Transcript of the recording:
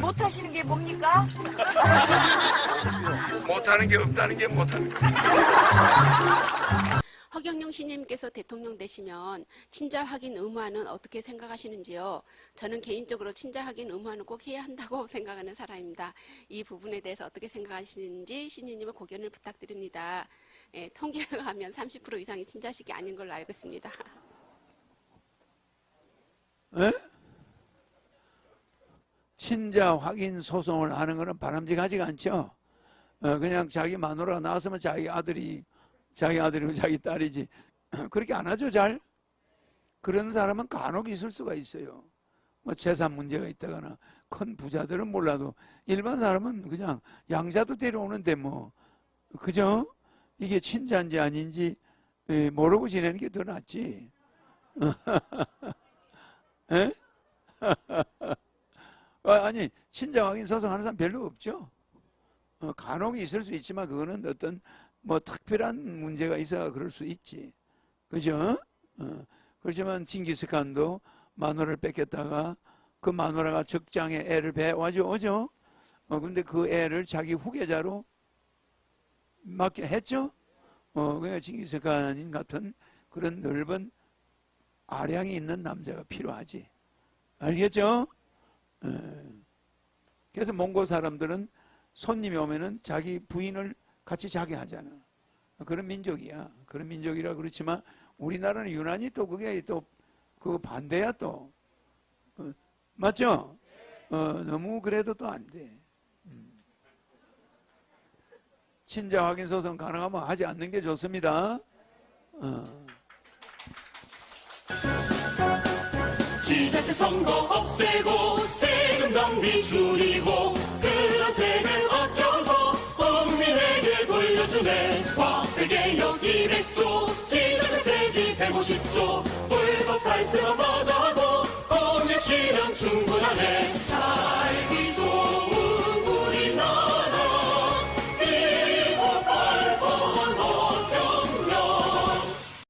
못 하시는 게 뭡니까? 못하는 게 없다는 게 못하는 게. 허경영 신임께서 대통령 되시면 친자 확인 의무화는 어떻게 생각하시는지요? 저는 개인적으로 친자 확인 의무화는 꼭 해야 한다고 생각하는 사람입니다. 이 부분에 대해서 어떻게 생각하시는지 신임님의 고견을 부탁드립니다. 예, 통계에 하면 30% 이상이 친자식이 아닌 걸로 알고 있습니다. 에? 친자 확인 소송을 하는 것은 바람직하지가 않죠. 어, 그냥 자기 마누라가 나왔으면 자기 아들이 자기 아들이고 자기 딸이지 그렇게 안 하죠 잘. 그런 사람은 간혹 있을 수가 있어요. 뭐 재산 문제가 있다거나 큰 부자들은 몰라도 일반 사람은 그냥 양자도 데려오는데 뭐 그죠? 이게 친자인지 아닌지 에, 모르고 지내는 게 더 낫지. 에? 아, 아니 친자 확인 소송하는 사람 별로 없죠. 어, 간혹 있을 수 있지만 그거는 어떤 뭐 특별한 문제가 있어야 그럴 수 있지. 그죠? 어, 그렇지만 징기스칸도 마누라를 뺏겼다가 그 마누라가 적장에 애를 배워죠, 오죠? 어, 근데 그 애를 자기 후계자로 맡게 했죠? 어, 그러니까 징기스칸 같은 그런 넓은 아량이 있는 남자가 필요하지. 알겠죠? 예. 그래서 몽골 사람들은 손님이 오면은 자기 부인을 같이 자게 하잖아. 그런 민족이야. 그런 민족이라 그렇지만 우리나라는 유난히 또 그게 또 그거 반대야 또. 어, 맞죠? 어, 너무 그래도 또 안 돼. 음. 친자 확인 소송 가능하면 하지 않는 게 좋습니다. 어. 전체 선거 없애고 세금 낭비 줄이고 그런 세금 아껴서 국민에게 돌려주네. 화폐개혁 200조 지자체 폐지 150조 불법 탈세만 받아